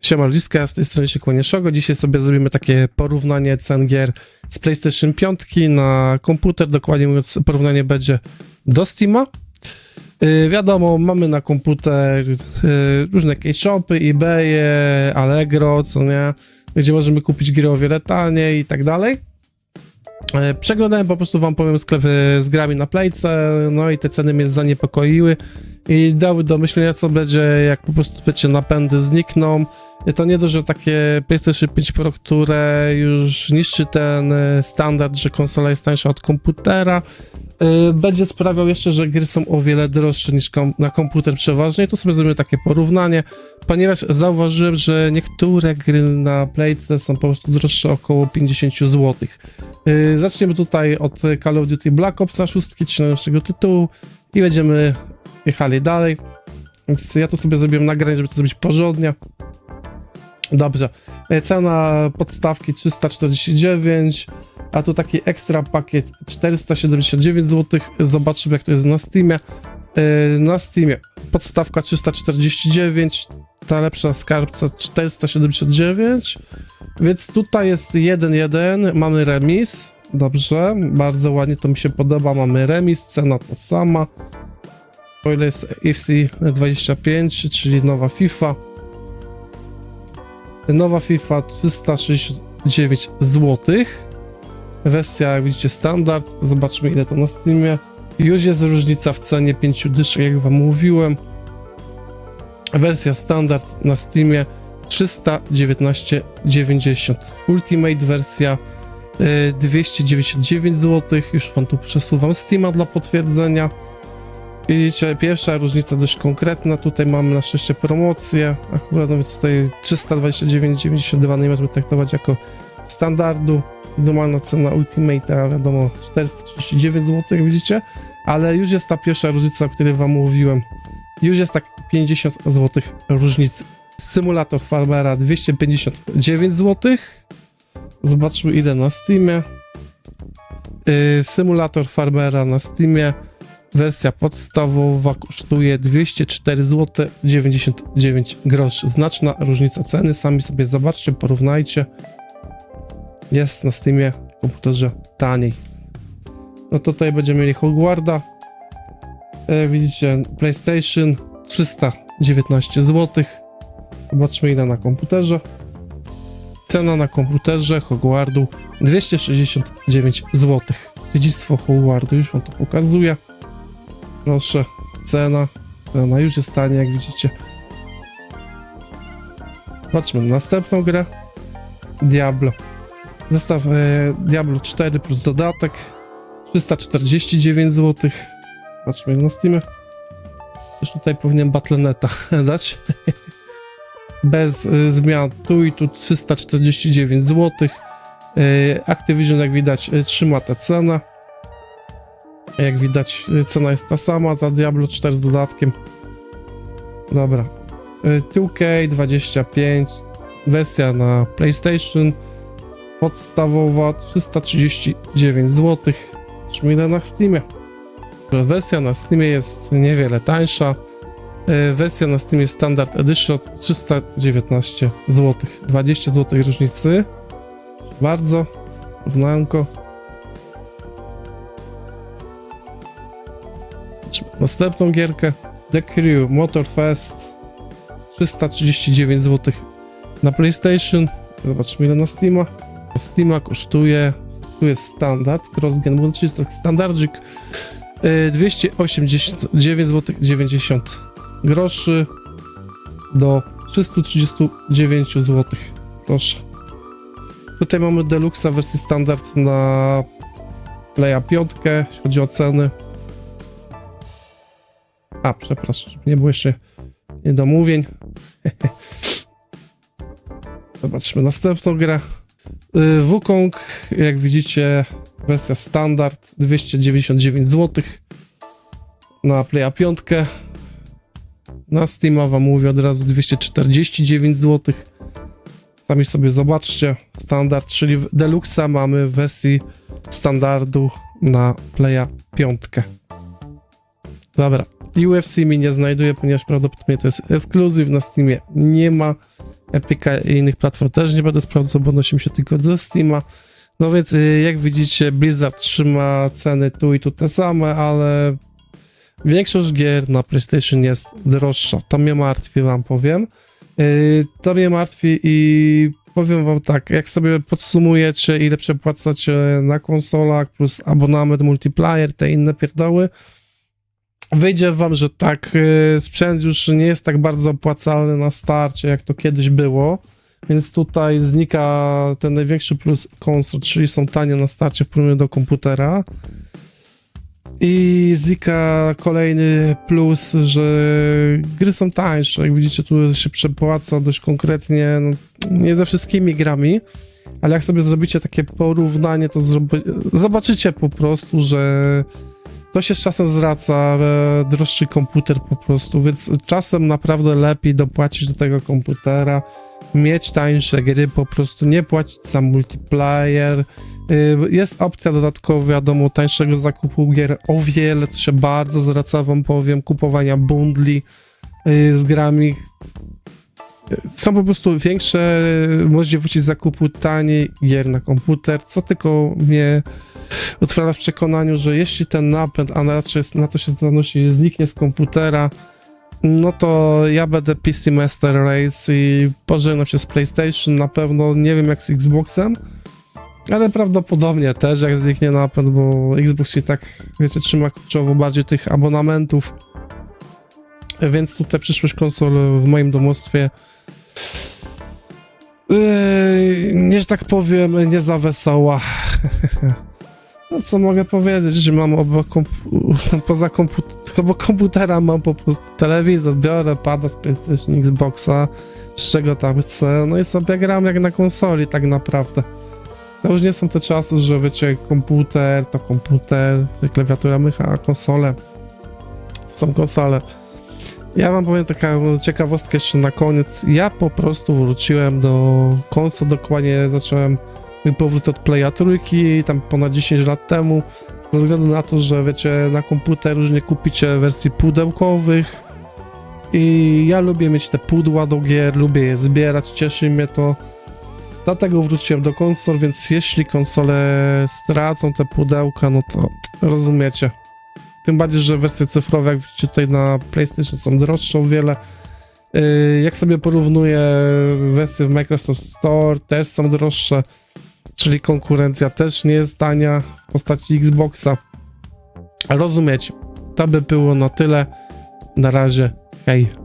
Siema Liska, z tej strony się kłanię Szogo. Dzisiaj sobie zrobimy takie porównanie cen gier z PlayStation 5 na komputer, dokładnie mówiąc porównanie będzie do Steama. Yy, wiadomo, mamy na komputer yy, różne jakieś shopy, eBaye, Allegro, co nie, gdzie możemy kupić gry o wiele taniej i tak dalej. Yy, Przeglądałem po prostu wam powiem sklep yy, z grami na Playce, no i te ceny mnie zaniepokoiły i dały do myślenia co będzie, jak po prostu wiecie, napędy znikną. To nie że takie PlayStation 5 Pro, które już niszczy ten e, standard, że konsola jest tańsza od komputera, e, będzie sprawiał jeszcze, że gry są o wiele droższe niż kom na komputer przeważnie. Tu sobie zrobimy takie porównanie, ponieważ zauważyłem, że niektóre gry na Playce są po prostu droższe około 50 zł. E, Zaczniemy tutaj od Call of Duty Black Opsa 6, czyli najnowszego tytułu i będziemy jechali dalej. Więc ja to sobie zrobiłem nagranie, żeby to zrobić porządnie. Dobrze. E, Cena podstawki 349, a tu taki ekstra pakiet 479 zł. Zobaczymy jak to jest na Steamie. E, Na Steamie podstawka 349, ta lepsza skarbca 479, więc tutaj jest 1-1, mamy remis. Dobrze, bardzo ładnie to mi się podoba. Mamy remis, cena ta sama. O ile jest FC 25, czyli nowa FIFA. Nowa FIFA 369 zł. Wersja, jak widzicie, standard. Zobaczmy, ile to na Steamie. Już jest różnica w cenie 5 dyszek, jak Wam mówiłem. Wersja standard na Steamie 319,90. Ultimate wersja y, 299 zł. Już Wam tu przesuwam Steama dla potwierdzenia. Widzicie, pierwsza różnica dość konkretna. Tutaj mamy na szczęście promocję. Akurat nawet tutaj 329,92 nie możemy traktować jako standardu. Normalna cena Ultimate, wiadomo, 439 zł, widzicie. Ale już jest ta pierwsza różnica, o której wam mówiłem. Już jest tak 50 zł różnicy. Symulator Farmera 259 zł. Zobaczmy ile na Steamie. Yy, symulator Farmera na Steamie Wersja podstawowa kosztuje 204 zł 99 groszy. Znaczna różnica ceny, sami sobie zobaczcie, porównajcie. Jest na Steamie komputerze taniej. No to tutaj będziemy mieli Hogwarda. E, widzicie, PlayStation 319 zł. Zobaczmy ile na komputerze. Cena na komputerze Hogwardu 269 zł. Dziedzictwo Hogwardu już wam to pokazuję. Proszę, cena. Cena już jest tania, jak widzicie. Zobaczmy następną grę. Diablo. Zestaw e, Diablo 4 plus dodatek. 349 zł. Zobaczmy na Steamie. Już tutaj powinien Battle.neta dać. Bez e, zmian. Tu i tu 349 zł. E, Activision, jak widać, e, trzyma tę cenę. Jak widać, y, cena jest ta sama za Diablo 4 z dodatkiem. Dobra. Y, 2K25, wersja na PlayStation, podstawowa 339 zł. Zobaczmy ile na Steamie. Wersja na Steamie jest niewiele tańsza. Y, Wersja na Steamie Standard Edition 319 zł. 20 zł różnicy. Bardzo. Równanko. Następną gierkę The Crew Motorfest 339 zł na PlayStation. Zobaczmy ile na Steama. Steama kosztuje, tu jest standard, cross-gen, czyli jest tak standardzik, yy, 289 zł 90 groszy do 339 zł. Proszę. Tutaj mamy Deluxa wersji standard na Playa 5, jeśli chodzi o ceny. A, przepraszam, nie było jeszcze niedomówień. Zobaczmy następną grę. Y, Wukong, jak widzicie, wersja standard 299 zł na Playa 5. Na Steama wam mówię od razu 249 zł. Sami sobie zobaczcie. Standard, czyli Deluxa mamy w wersji standardu na Playa 5. Dobra, UFC mi nie znajduje, ponieważ prawdopodobnie to jest ekskluzyw na Steamie. Nie ma Epica i innych platform też nie będę sprawdzał, bo odnosimy się tylko do Steama. No więc y, jak widzicie, Blizzard trzyma ceny tu i tu te same, ale większość gier na PlayStation jest droższa. To mnie martwi, wam powiem. Y, To mnie martwi i powiem wam tak, jak sobie podsumujecie, ile przepłacacie na konsolach, plus abonament, multiplayer, te inne pierdoły, wyjdzie wam, że tak, y, sprzęt już nie jest tak bardzo opłacalny na starcie, jak to kiedyś było, więc tutaj znika ten największy plus konsol, czyli są tanie na starcie w porównaniu do komputera. I znika kolejny plus, że gry są tańsze. Jak widzicie, tu się przepłaca dość konkretnie, no, nie ze wszystkimi grami, ale jak sobie zrobicie takie porównanie, to zobaczycie po prostu, że to się z czasem zwraca, droższy komputer po prostu, więc czasem naprawdę lepiej dopłacić do tego komputera, mieć tańsze gry, po prostu nie płacić za multiplayer. Y, Jest opcja dodatkowa, wiadomo, tańszego zakupu gier o wiele, to się bardzo zwraca, wam powiem, kupowania bundli y, z grami. Są po prostu większe możliwości zakupu taniej gier na komputer, co tylko mnie utwiera w przekonaniu, że jeśli ten napęd, a raczej na to się zanosi, zniknie z komputera, no to ja będę PC Master Race i pożegnam się z PlayStation, na pewno nie wiem jak z Xboxem, ale prawdopodobnie też jak zniknie napęd, bo Xbox się tak, wiecie, trzyma kurczowo bardziej tych abonamentów, więc tutaj przyszłość konsol w moim domostwie Nie, że tak powiem, nie za wesoła. No co mogę powiedzieć, że mam obok kompu- poza komput- obok komputera mam po prostu telewizor, biorę pada z PlayStation, Xboxa, z czego tam chcę, no i sobie gram jak na konsoli tak naprawdę. To już nie są te czasy, że wiecie, komputer to komputer, klawiatura mycha, a konsole są konsole. Ja wam powiem taką ciekawostkę jeszcze na koniec. Ja po prostu wróciłem do konsol, dokładnie zacząłem mój powrót od Playa trójki, tam ponad 10 lat temu, ze względu na to, że wiecie, na komputer już nie kupicie wersji pudełkowych i ja lubię mieć te pudła do gier, lubię je zbierać, cieszy mnie to. Dlatego wróciłem do konsol, więc jeśli konsole stracą te pudełka, no to rozumiecie. Tym bardziej, że wersje cyfrowe, jak widzicie tutaj na PlayStation są droższe o wiele. Yy, Jak sobie porównuję wersje w Microsoft Store, też są droższe, czyli konkurencja też nie jest tania w postaci Xboxa. Rozumiecie. To by było na tyle. Na razie. Hej.